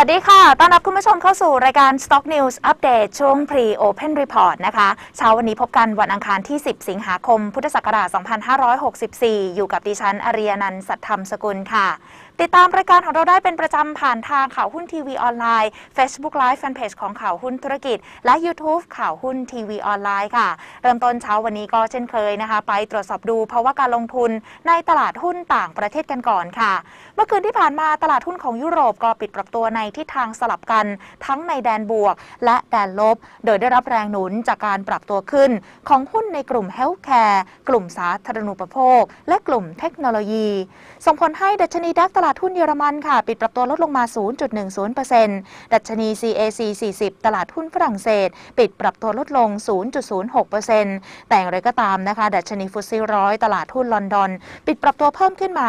วัสดีค่ะ ต้อนรับคุณผู้ชมเข้าสู่รายการ Stock News Update ช่วง Pre Open Report นะคะ เช้าวันนี้พบกันวันอังคารที่ 10 สิงหาคม พุทธศักราช 2564 อยู่กับดิฉันอารียนันท์ สัทธรรมสกุลค่ะ ติดตามรายการของเราได้เป็นประจำผ่านทางข่าวหุ้นทีวีออนไลน์ Facebook Live Fanpage ของข่าวหุ้นธุรกิจ และ YouTube ข่าวหุ้นทีวีออนไลน์ค่ะ เริ่มต้นเช้าวันนี้ก็เช่นเคยนะคะ ไปตรวจสอบดูภาวะการลงทุนในตลาดหุ้นต่างประเทศกันก่อนค่ะ เมื่อคืนที่ผ่านมาตลาดหุ้นของยุโรปก็ปิดปรับตัวในทิศทางสลับกัน ทั้งในแดนบวก และแดนลบ โดยได้รับแรงหนุนจากการปรับตัวขึ้น ของหุ้นในกลุ่มเฮลท์แคร์กลุ่มสาธารณูปโภค และกลุ่มเทคโนโลยี ส่งผลให้ดัชนีดัคตลาดาดหุ้นเยอรมันค่ะ ปิดปรับตัวลดลงมา 0.10%ดัชนี CAC 40 ตลาดหุ้นฝรั่งเศส ปิดปรับตัวลดลง 0.06%แต่อย่างไรก็ตามนะคะ ดัชนีฟุตซีร้อยตลาดหุ้นลอนดอน ปิดปรับตัวเพิ่มขึ้นมา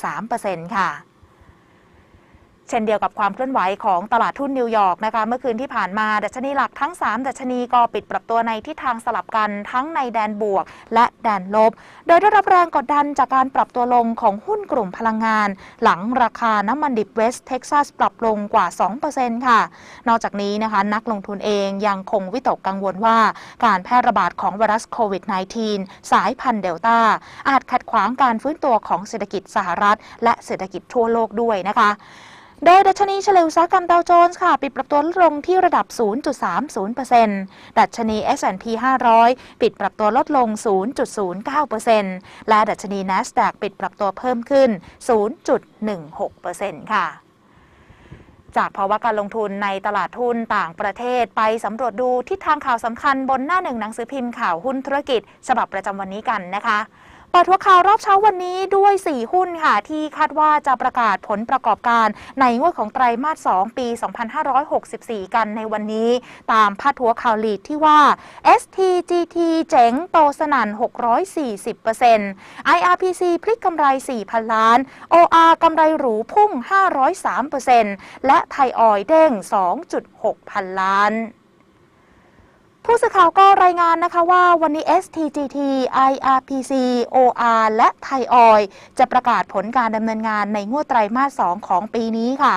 0.13%ค่ะ เช่นเดียวกับความเคลื่อนไหวของตลาดทุนนิวยอร์กนะคะเมื่อคืนที่ผ่านมาดัชนีหลักทั้ง 3 ดัชนีก็ปิดปรับตัวในทิศทางสลับกันทั้งในแดนบวก และแดนลบ โดยได้รับแรงกดดันจากการปรับตัวลงของหุ้นกลุ่มพลังงาน หลังราคาน้ำมันดิบเวสต์เท็กซัสปรับลงกว่า 2%ค่ะ นอกจากนี้นะคะนักลงทุนเองยังคงวิตกกังวลว่า การแพร่ระบาดของไวรัสโควิด -19 สายพันธุ์เดลต้าอาจขัดขวางการฟื้นตัวของเศรษฐกิจสหรัฐ และเศรษฐกิจทั่วโลกด้วยนะคะ โดยดัชนีเฉลี่ยอุตสาหกรรมดาวโจนส์ค่ะ ปิดปรับตัวลดลงที่ระดับ 0.30%ดัชนี S&P 500 ปิดปรับตัวลดลง 0.09%และดัชนี NASDAQ ปิดปรับตัวเพิ่มขึ้น 0.16%ค่ะจากภาวะการลงทุนในตลาดทุนต่างประเทศไปสำรวจดูทิศทางข่าวสำคัญบนหน้าหนึ่งหนังสือพิมพ์ข่าวหุ้นธุรกิจ ฉบับประจำวันนี้กันนะคะ เปิดหัวข่าวรอบเช้าวันนี้ด้วย 4 หุ้นค่ะ ที่คาดว่าจะประกาศผลประกอบการในงวดของไตรมาส 2 ปี 2564 กันในวันนี้ ตามพาดหัวข่าวลีดที่ว่า STGT เจ๋งโตสนั่น 640% IRPC พลิกกำไร 4,000 ล้าน OR กำไรหรูพุ่ง 503%และไทยออยเด้ง 2.6 พันล้าน ผู้สื่อข่าวก็รายงานนะคะว่าวันนี้ STGT IRPC OR และไทยออยจะประกาศผลการดำเนินงานในงวดไตรมาส 2 ของปีนี้ค่ะ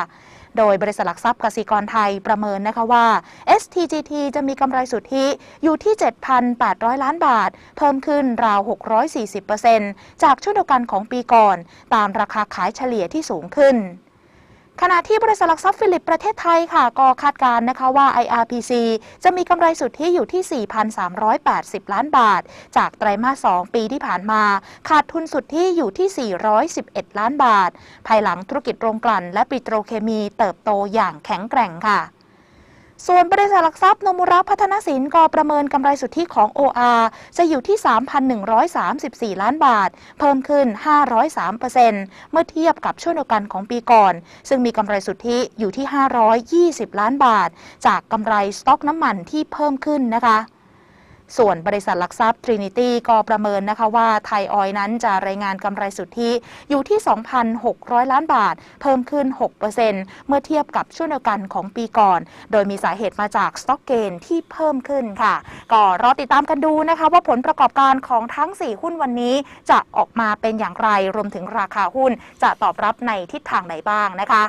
โดยบริษัทหลักทรัพย์กสิกรไทยประเมินนะคะว่า STGT จะมีกำไรสุทธิอยู่ที่ 7,800 ล้านบาท เพิ่มขึ้นราว 640%จากช่วงเดียวกันของปีก่อน ตามราคาขายเฉลี่ยที่สูงขึ้น ขณะที่บริษัทหลักทรัพย์ฟิลิปประเทศไทยค่ะ ก็คาดการณ์นะคะว่า IRPC จะมีกำไรสุทธิอยู่ที่ 4,380 ล้านบาท จากไตรมาส 2 ปีที่ผ่านมา ขาดทุนสุทธิอยู่ที่ 411 ล้านบาท ภายหลังธุรกิจโรงกลั่นและปิโตรเคมีเติบโตอย่างแข็งแกร่งค่ะ ส่วนบริษัทหลักทรัพย์นมุระพัฒนสินก็ประเมินกำไรสุทธิของ OR จะอยู่ที่ 3,134 ล้านบาท เพิ่มขึ้น 503%เมื่อเทียบกับช่วงเดียวกันของปีก่อน ซึ่งมีกำไรสุทธิอยู่ที่ 520 ล้านบาท จากกำไรสต็อกน้ำมันที่เพิ่มขึ้นนะคะ ส่วนบริษัทหลักทรัพย์ Trinity ก็ประเมินนะคะว่าไทยออยนั้นจะรายงานกำไรสุทธิอยู่ที่ 2,600 ล้านบาท เพิ่มขึ้น 6%เมื่อเทียบกับช่วงเดียวกันของปีก่อน โดยมีสาเหตุมาจากสต็อกเกนที่เพิ่มขึ้นค่ะ ก็รอติดตามกันดูนะคะว่าผลประกอบการของทั้ง 4 หุ้นวันนี้จะออกมาเป็นอย่างไร รวมถึงราคาหุ้นจะตอบรับในทิศทางไหนบ้างนะคะ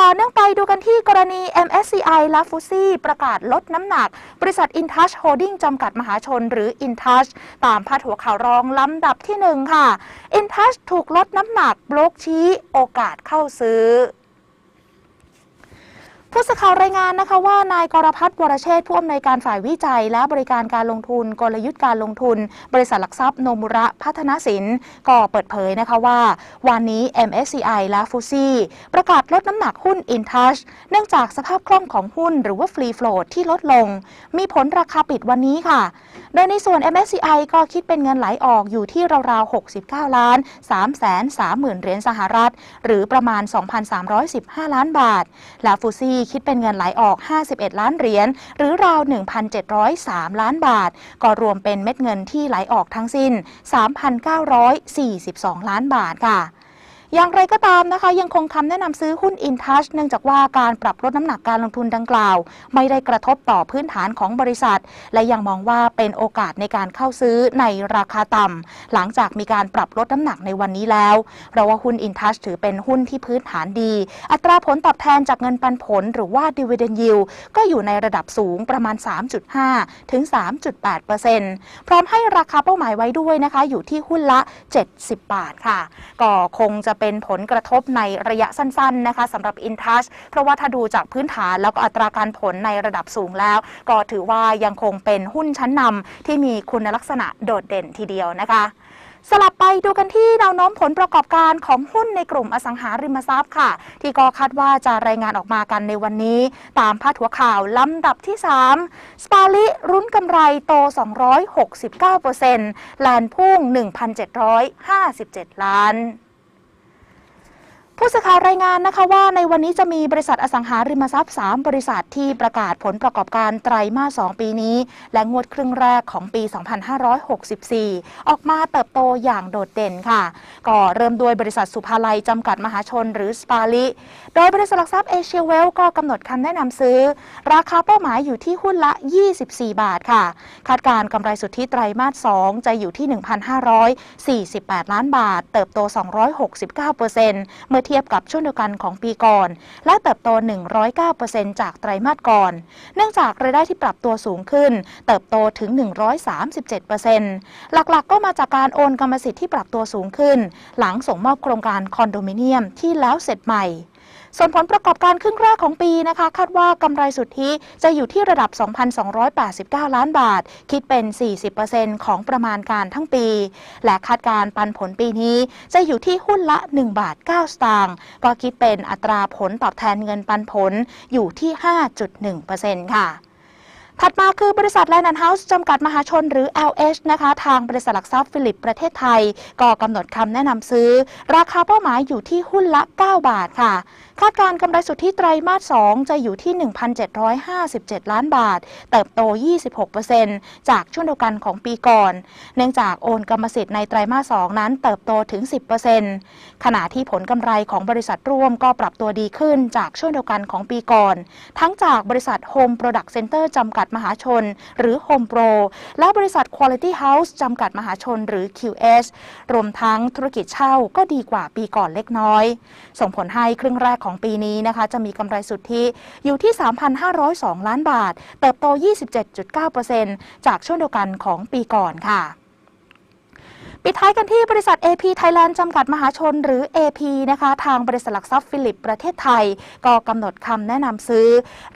ต่อเนื่องไปดูกันที่กรณี MSCI และฟุซี่ประกาศลดน้ำหนัก บริษัท InTouch Holding จำกัดมหาชนหรือ InTouch ตามพาดหัวข่าวรองลำดับที่ 1 ค่ะ InTouch ถูกลดน้ำหนักบล็อกชี้โอกาสเข้าซื้อ ผู้สื่อข่าวรายงานนะคะว่านายกรพัฒน์วรเชษฐ์ผู้อำนวยการฝ่ายวิจัย และบริการการลงทุน กลยุทธ์การลงทุน บริษัทหลักทรัพย์โนมุระพัฒนสินก็เปิดเผยนะคะว่า วันนี้ MSCI และฟุซี่ประกาศลดน้ำหนักหุ้น InTouch เนื่องจากสภาพคล่องของหุ้นหรือว่า Free Float ที่ลดลง มีผลราคาปิดวันนี้ค่ะ โดยในส่วน MSCI ก็คิดเป็นเงินไหลออกอยู่ที่ราวๆ 69 ล้าน3แสน3หมื่นเหรียญสหรัฐ หรือประมาณ 2,315 ล้านบาท และฟูซี่คิดเป็นเงินไหลออก 51 ล้านเหรียญหรือราว 1,703 ล้านบาท ก็รวมเป็นเม็ดเงินที่ไหลออกทั้งสิ้น 3,942 ล้านบาทค่ะ อย่างไรก็ตามนะคะ ยังคงคำแนะนำซื้อหุ้น InTouch เนื่องจากว่าการปรับลดน้ำหนักการลงทุนดังกล่าว ไม่ได้กระทบต่อพื้นฐานของบริษัท และยังมองว่าเป็นโอกาสในการเข้าซื้อในราคาต่ำหลังจากมีการปรับลดน้ำหนักในวันนี้แล้วเพราะว่าหุ้น InTouch ถือเป็นหุ้นที่พื้นฐานดี อัตราผลตอบแทนจากเงินปันผลหรือว่า Dividend Yield ก็อยู่ในระดับสูงประมาณ 3.5 ถึง 3.8%พร้อมให้ราคาเป้าหมายไว้ด้วยนะคะ อยู่ที่หุ้นละ 70 บาทค่ะ ก็คงจะเป็นเป็นผลกระทบในระยะสั้นๆนะคะสำหรับ InTouch เพราะว่าถ้าดูจากพื้นฐานแล้วก็อัตราการผลในระดับสูงแล้ว ก็ถือว่ายังคงเป็นหุ้นชั้นนำที่มีคุณลักษณะโดดเด่นทีเดียวนะคะสลับไปดูกันที่แนวโน้มผลประกอบการของหุ้นในกลุ่มอสังหาริมทรัพย์ค่ะ ที่ก็คาดว่าจะรายงานออกมากันในวันนี้ ตามพาดหัวข่าวลำดับที่ 3 สปาลิรุ้นกำไรโต 269%แลนพุ่ง 1,757 ล้าน ผู้สื่อข่าวรายงานนะคะว่าในวันนี้จะมีบริษัทอสังหาริมทรัพย์ 3 บริษัทที่ประกาศผลประกอบการไตรมาส 2 ปีนี้ และงวดครึ่งแรกของปี 2564 ออกมาเติบโตอย่างโดดเด่นค่ะ ก็เริ่มด้วยบริษัทสุภาลัยจำกัดมหาชนหรือสปาลิ โดยบริษัทหลักทรัพย์เอเชียเวลก็กำหนดคำแนะนำซื้อ ราคาเป้าหมายอยู่ที่หุ้นละ 24 บาทค่ะ คาดการกำไรสุทธิไตรมาส 2 จะอยู่ที่ 1,548 ล้านบาท เติบโต 269%เมื่อเทียบกับช่วงเดียวกันของปีก่อน และเติบโต 109%จากไตรมาสก่อน เนื่องจากรายได้ที่ปรับตัวสูงขึ้น เติบโตถึง 137%หลักๆ ก็มาจากการโอนกรรมสิทธิ์ที่ปรับตัวสูงขึ้น หลังส่งมอบโครงการคอนโดมิเนียมที่แล้วเสร็จใหม่ ส่วนผลประกอบการครึ่งแรกของปีนะคะคาดว่ากำไรสุทธิจะอยู่ที่ระดับ 2,289 ล้านบาท คิดเป็น 40%ของประมาณการทั้งปี และคาดการปันผลปีนี้จะอยู่ที่หุ้นละ 1 บาท 9 สตางค์ก็คิดเป็นอัตราผลตอบแทนเงินปันผลอยู่ที่ 5.1%ค่ะถัดมาคือบริษัทแลนด์เฮาส์จำกัดมหาชนหรือ LH นะคะ ทางบริษัทหลักทรัพย์ฟิลิปประเทศไทย ก็กำหนดคำแนะนำซื้อ ราคาเป้าหมายอยู่ที่หุ้นละ 9 บาทค่ะคาดการกำไรสุทธิไตรมาส 2 จะอยู่ที่ 1,757 ล้านบาท เติบโต 26%จากช่วงเดียวกันของปีก่อน เนื่องจากโอนกรรมสิทธิ์ในไตรมาส 2 นั้นเติบโตถึง 10%ขณะที่ผลกำไรของบริษัทร่วมก็ปรับตัวดีขึ้นจากช่วงเดียวกันของปีก่อน ทั้งจากบริษัท Home Product Center จำกัดมหาชน หรือ Home Pro และบริษัท Quality House จำกัดมหาชนหรือ QS รวมทั้งธุรกิจเช่าก็ดีกว่าปีก่อนเล็กน้อย ส่งผลให้ครึ่งแรกของปีนี้นะคะจะมีกำไรสุทธิอยู่ที่ 3,502 ล้านบาท เติบโต 27.9%จากช่วงเดียวกันของปีก่อนค่ะปิดท้ายกันที่บริษัท AP Thailand จำกัดมหาชนหรือ AP นะคะทางบริษัทหลักทรัพย์ฟิลิปประเทศไทย ก็กำหนดคำแนะนำซื้อ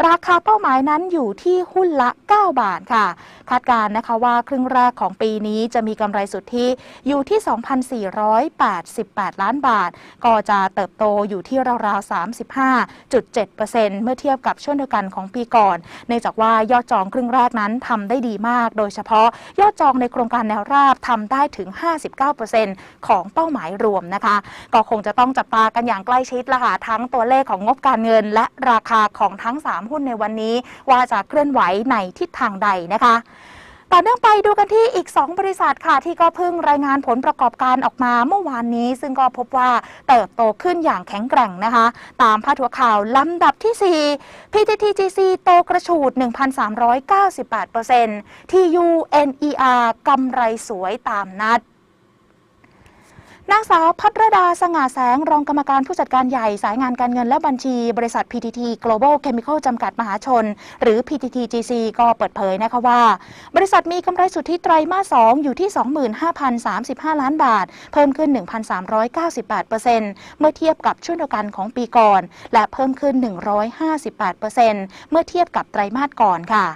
ราคาเป้าหมายนั้นอยู่ที่หุ้นละ 9 บาทค่ะ คาดการณ์นะคะว่าครึ่งแรกของปีนี้จะมีกำไรสุทธิอยู่ที่ 2,488 ล้านบาท ก็จะเติบโตอยู่ที่ราวๆ 35.7%เมื่อเทียบกับช่วงเดียวกันของปีก่อน เนื่องจากว่ายอดจองครึ่งแรกนั้นทำได้ดีมาก โดยเฉพาะยอดจองในโครงการแนวราบทำได้ถึง 59%ของเป้าหมายรวมนะคะ ก็คงจะต้องจับตากันอย่างใกล้ชิดละค่ะทั้งตัวเลขของงบการเงิน และราคาของทั้ง 3 หุ้นในวันนี้ ว่าจะเคลื่อนไหวในทิศทางใดนะคะ ต่อเนื่องไปดูกันที่อีก 2 บริษัทค่ะ ที่ก็เพิ่งรายงานผลประกอบการออกมาเมื่อวานนี้ ซึ่งก็พบว่าเติบโตขึ้นอย่างแข็งแกร่งนะคะ ตามพาดหัวข่าวลำดับที่ 4 PTTGC โตกระฉูด 1,398% TU NER กำไรสวยตามนัด นางสาวพัทรดาสง่าแสง รองกรรมการผู้จัดการใหญ่สายงานการเงินและบัญชี บริษัท PTT Global Chemical จำกัดมหาชน หรือ PTTGC ก็เปิดเผยนะคะว่า บริษัทมีกำไรสุทธิไตรมาส 2 อยู่ที่ 25,035 ล้านบาท เพิ่มขึ้น 1,398%เมื่อเทียบกับช่วงเดียวกันของปีก่อน และเพิ่มขึ้น 158%เมื่อเทียบกับไตรมาสก่อนค่ะ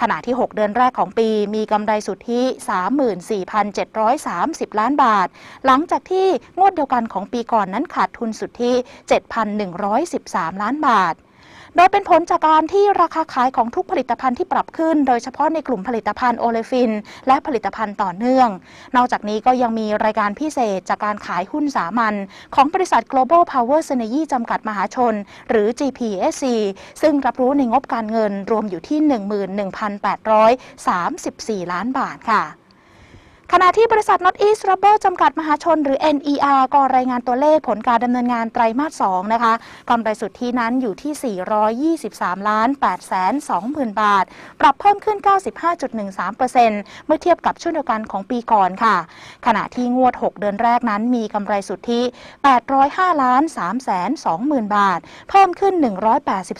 ขณะที่ 6 เดือนแรกของปีมีกำไรสุทธิ 34,730 ล้านบาท หลังจากที่งวดเดียวกันของปีก่อนนั้นขาดทุนสุทธิ 7,113 ล้านบาทโดยเป็นผลจากการที่ราคาขายของทุกผลิตภัณฑ์ที่ปรับขึ้น โดยเฉพาะในกลุ่มผลิตภัณฑ์โอเลฟิน และผลิตภัณฑ์ต่อเนื่อง นอกจากนี้ก็ยังมีรายการพิเศษจากการขายหุ้นสามัญของบริษัท Global Power Synergy จำกัดมหาชน หรือ GPSC ซึ่งรับรู้ในงบการเงินรวมอยู่ที่ 11,834 ล้านบาทค่ะ ขณะที่บริษัท North East Rubber จำกัดมหาชนหรือ NER ก็รายงานตัวเลขผลการดำเนินงานไตรมาส 2 นะคะกำไรสุทธินั้นอยู่ที่ 423 ล้าน8แสน20,000 บาท ปรับเพิ่มขึ้น 95.13%เมื่อเทียบกับช่วงเดียวกันของปีก่อนค่ะ ขณะที่งวด 6 เดือนแรกนั้นมีกำไรสุทธิ 805 ล้าน3แสน20,000 บาท เพิ่มขึ้น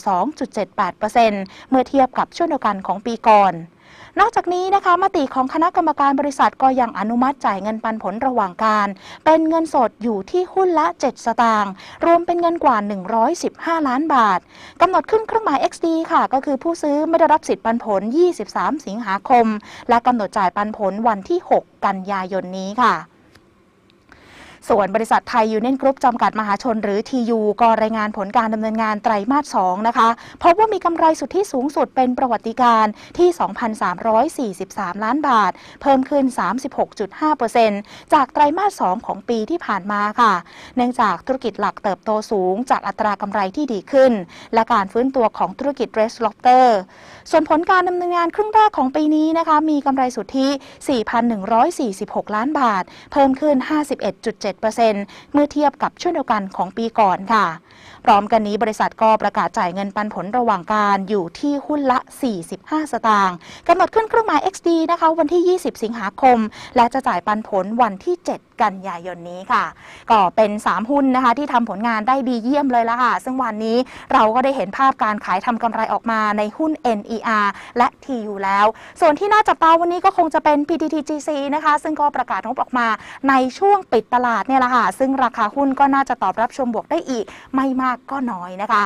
182.78%เมื่อเทียบกับช่วงเดียวกันของปีก่อน นอกจากนี้นะคะมติของคณะกรรมการบริษัทก็ยังอนุมัติจ่ายเงินปันผลระหว่างการ เป็นเงินสดอยู่ที่หุ้นละ 7 สตางค์รวมเป็นเงินกว่า 115 ล้านบาทกำหนดขึ้นเครื่องหมาย XD ค่ะ ก็คือผู้ซื้อไม่ได้รับสิทธิ์ปันผล 23 สิงหาคม และกำหนดจ่ายปันผลวันที่ 6 กันยายนนี้ค่ะ ส่วนบริษัทไทยยูเนียนกรุ๊ปจำกัดมหาชนหรือ TU ก็รายงานผลการดำเนินงานไตรมาส 2 นะคะ พบว่ามีกำไรสุทธิสูงสุดเป็นประวัติการที่ 2,343 ล้านบาท เพิ่มขึ้น 36.5%จากไตรมาส 2 ของปีที่ผ่านมาค่ะ เนื่องจากธุรกิจหลักเติบโตสูง จากอัตรากำไรที่ดีขึ้น และการฟื้นตัวของธุรกิจเรสล็อ b เตอร์ส่วนผลการดำเนินงานครึ่งแรกของปีนี้นะคะมีกำไรสุทธิ 4,146 ล้านบาท เพิ่มขึ้น 51.7%เมื่อเทียบกับช่วงเดียวกันของปีก่อนค่ะพร้อมกันนี้บริษัทก็ประกาศจ่ายเงินปันผลระหว่างการอยู่ที่หุ้นละ 45 สตางค์กำหนดขึ้นเครื่องหมาย XD นะคะวันที่ 20 สิงหาคม และจะจ่ายปันผลวันที่ 7 กันยายนนี้ค่ะ ก็เป็น 3 หุ้นนะคะที่ทำผลงานได้ดีเยี่ยมเลยละค่ะ ซึ่งวันนี้เราก็ได้เห็นภาพการขายทำกำไรออกมาในหุ้น NER และ TU แล้ว ส่วนที่น่าจับตาวันนี้ก็คงจะเป็น PTTGC นะคะ ซึ่งก็ประกาศงบออกมาในช่วงปิดตลาดเนี่ยละค่ะ ซึ่งราคาหุ้นก็น่าจะตอบรับชมบวกได้อีกไม่มากก็น้อยนะคะ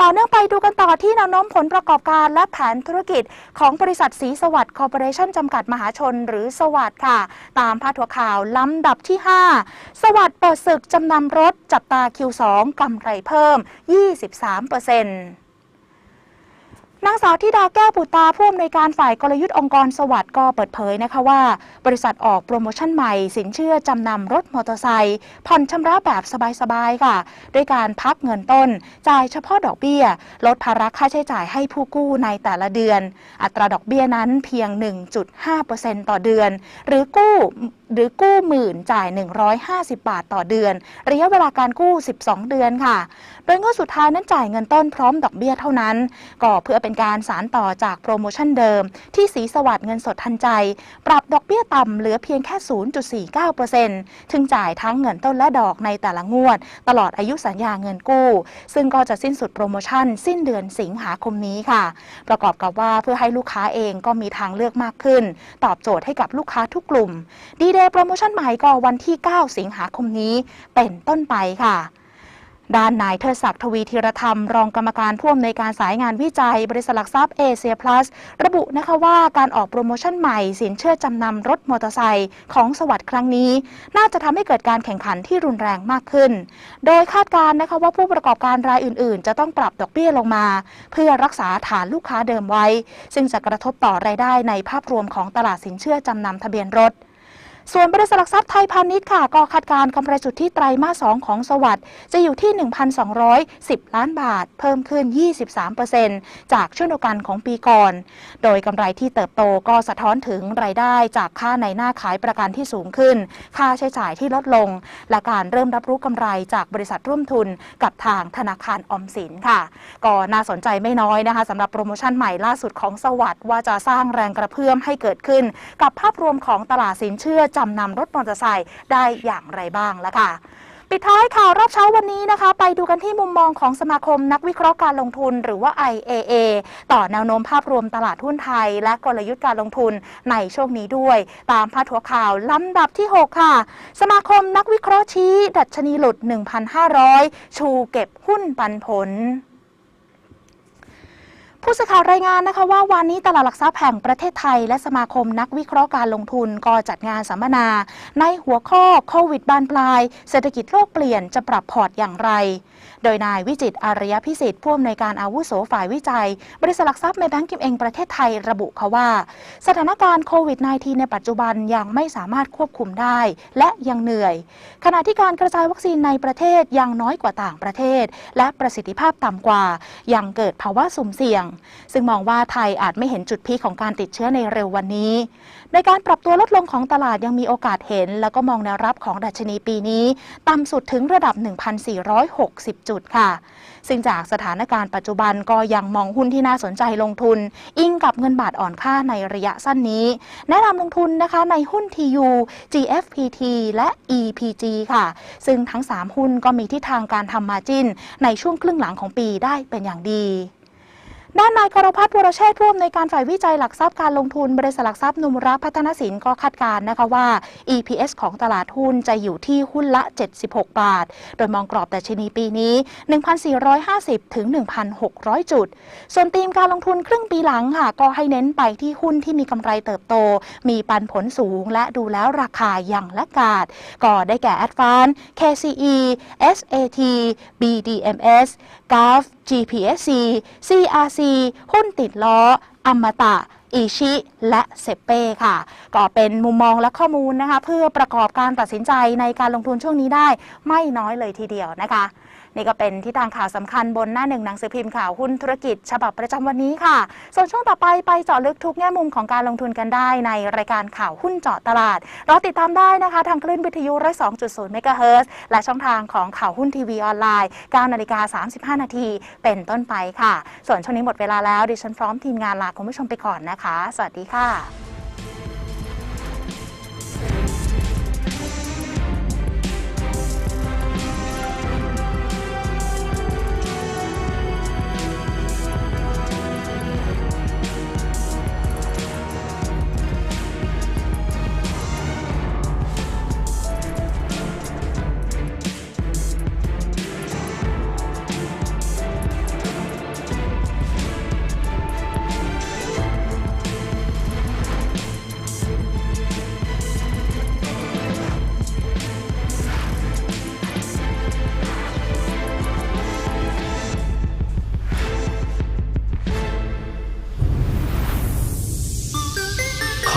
ต่อเนื่องไปดูกันต่อที่แนวโน้มผลประกอบการและแผนธุรกิจของบริษัทสีสวัสดิ์คอร์ปอเรชั่นจำกัดมหาชนหรือสวัสดิ์ค่ะ ตามพาดหัวข่าวลำดับที่ 5 สวัสดิ์เปิดศึกจำนำรถจับตา Q2 กำไรเพิ่ม 23%เปอร์เซ็นต์ นางสาวธิดาแก้วปุตตาผู้อำนวยการฝ่ายกลยุทธ์องค์กรสวัสดิ์ก็เปิดเผยนะคะว่า บริษัทออกโปรโมชั่นใหม่ สินเชื่อจำนำรถมอเตอร์ไซค์ผ่อนชำระแบบสบายๆค่ะ ด้วยการพักเงินต้น จ่ายเฉพาะดอกเบี้ย ลดภาระค่าใช้จ่ายให้ผู้กู้ในแต่ละเดือน อัตราดอกเบี้ยนั้นเพียง 1.5%ต่อเดือน หรือกู้หรือกู้หมื่นจ่าย 150 บาทต่อเดือน ระยะเวลาการกู้ 12 เดือนค่ะโดยงวดสุดท้ายนั้นจ่ายเงินต้นพร้อมดอกเบี้ยเท่านั้น ก็เพื่อเป็นการสารต่อจากโปรโมชั่นเดิม ที่สีสวัสด์เงินสดทันใจ ปรับดอกเบี้ยต่ำเหลือเพียงแค่ 0.49%ถึงจ่ายทั้งเงินต้นและดอกในแต่ละงวด ตลอดอายุสัญญาเงินกู้ ซึ่งก็จะสิ้นสุดโปรโมชั่น สิ้นเดือนสิงหาคมนี้ค่ะ ประกอบกับว่าเพื่อให้ลูกค้าเองก็มีทางเลือกมากขึ้น ตอบโจทย์ให้กับลูกค้าทุกกลุ่มดีเดย์โปรโมชั่นใหม่ก็วันที่ 9 สิงหาคมนี้ เป็นต้นไปค่ะ ด้านนายเทิดศักดิ์ทวีธีรธรรม รองกรรมการผู้อำนวยการสายงานวิจัย บริษัทหลักทรัพย์เอเชียพลัสระบุนะคะว่าการออกโปรโมชั่นใหม่ สินเชื่อจำนำรถมอเตอร์ไซค์ของสวัสด์ครั้งนี้ น่าจะทำให้เกิดการแข่งขันที่รุนแรงมากขึ้น โดยคาดการณ์นะคะว่าผู้ประกอบการรายอื่น ๆ จะต้องปรับดอกเบี้ยลงมา เพื่อรักษาฐานลูกค้าเดิมไว้ ซึ่งจะกระทบต่อรายได้ในภาพรวมของตลาดสินเชื่อจำนำทะเบียนรถ ส่วนบริษัทหลักทรัพย์ไทยพาณิชย์ค่ะก็คาดการณ์กำไรสุทธิไตรมาส 2 ของสวัสด์จะอยู่ที่ 1,210 ล้านบาท เพิ่มขึ้น 23%จากช่วงเดียวกันของปีก่อน โดยกำไรที่เติบโตก็สะท้อนถึงรายได้จากค่าในหน้าขายประกันที่สูงขึ้น ค่าใช้จ่ายที่ลดลง และการเริ่มรับรู้กำไรจากบริษัทร่วมทุนกับทางธนาคารออมสินค่ะ ก็น่าสนใจไม่น้อยนะคะสำหรับโปรโมชั่นใหม่ล่าสุดของสวัสด์ว่าจะสร้างแรงกระเพื่อมให้เกิดขึ้น กับภาพรวมของตลาดสินเชื่อจำนำรถมอเตอร์ไซค์ได้อย่างไรบ้างแล้วค่ะปิดท้ายข่าวรอบเช้าวันนี้นะคะ ไปดูกันที่มุมมองของสมาคมนักวิเคราะห์การลงทุนหรือว่า IAA ต่อแนวโน้มภาพรวมตลาดหุ้นไทย และกลยุทธ์การลงทุนในช่วงนี้ด้วย ตามพาดหัวข่าวลำดับที่ 6 ค่ะ สมาคมนักวิเคราะห์ชี้ ดัชนีหลุด 1,500 ชูเก็บหุ้นปันผล ผู้สื่อข่าวรายงานนะคะว่าวันนี้ตลาดหลักทรัพย์แห่งประเทศไทย และสมาคมนักวิเคราะห์การลงทุนก็จัดงานสัมมนา ในหัวข้อโควิดบานปลาย เศรษฐกิจโลกเปลี่ยนจะปรับพอร์ตอย่างไร โดยนายวิจิตอารยพิสิทธิ์ผู้อำนวยการอาวุโสฝ่ายวิจัย บริษัทหลักทรัพย์ในแบงก์กิมเองประเทศไทยระบุค่ะว่า สถานการณ์โควิด -19 ในปัจจุบันยังไม่สามารถควบคุมได้ และยังเหนื่อย ขณะที่การกระจายวัคซีนในประเทศยังน้อยกว่าต่างประเทศ และประสิทธิภาพต่ำกว่ายังเกิดภาวะสุ่มเสี่ยงซึ่งมองว่าไทยอาจไม่เห็นจุดพีของการติดเชื้อในเร็ววันนี้ ในการปรับตัวลดลงของตลาดยังมีโอกาสเห็น แล้วก็มองแนวรับของดัชนีปีนี้ต่ำสุดถึงระดับ 1,460 จุดค่ะ ซึ่งจากสถานการณ์ปัจจุบันก็ยังมองหุ้นที่น่าสนใจลงทุน อิงกับเงินบาทอ่อนค่าในระยะสั้นนี้ แนะนำลงทุนนะคะในหุ้น TU GFPT และ EPG ค่ะ ซึ่งทั้ง 3 หุ้นก็มีทิศทางการทำมาจินในช่วงครึ่งหลังของปีได้เป็นอย่างดี ด้านนายกรพัฒน์วรเชษฐ์ร่วมในการฝ่ายวิจัยหลักทรัพย์การลงทุนบริษัทหลักทรัพย์นุมรักพัฒนสินก็คาดการณ์นะคะว่า EPS ของตลาดหุ้นจะอยู่ที่หุ้นละ 76 บาท โดยมองกรอบแต่ชนีปีนี้ 1,450 ถึง 1,600 จุด ส่วนธีมการลงทุนครึ่งปีหลังค่ะ ก็ให้เน้นไปที่หุ้นที่มีกำไรเติบโต มีปันผลสูง และดูแล้วราคาอย่างละกาด ก็ได้แก่ Advance KCE SAT BDMS GAF GPSC CRC หุ้นติดล้ออมตะอิชิและเซเป้ค่ะ ก็เป็นมุมมองและข้อมูลนะคะ เพื่อประกอบการตัดสินใจในการลงทุนช่วงนี้ได้ไม่น้อยเลยทีเดียวนะคะ นี่ก็เป็นที่ทางข่าวสำคัญบนหน้าหนึ่งหนังสือพิมพ์ข่าวหุ้นธุรกิจ ฉบับประจำวันนี้ค่ะ ส่วนช่วงต่อไปไปเจาะลึกทุกแง่มุมของการลงทุนกันได้ในรายการข่าวหุ้นเจาะตลาดรอติดตามได้นะคะ ทางคลื่นวิทยุ102.0เมกะเฮิรตซ์และช่องทางของข่าวหุ้นทีวีออนไลน์9นาฬิกา35 นาทีเป็นต้นไปค่ะ ส่วนช่วงนี้หมดเวลาแล้วดิฉันพร้อมทีมงานลาคุณผู้ชมไปก่อนนะคะ สวัสดีค่ะ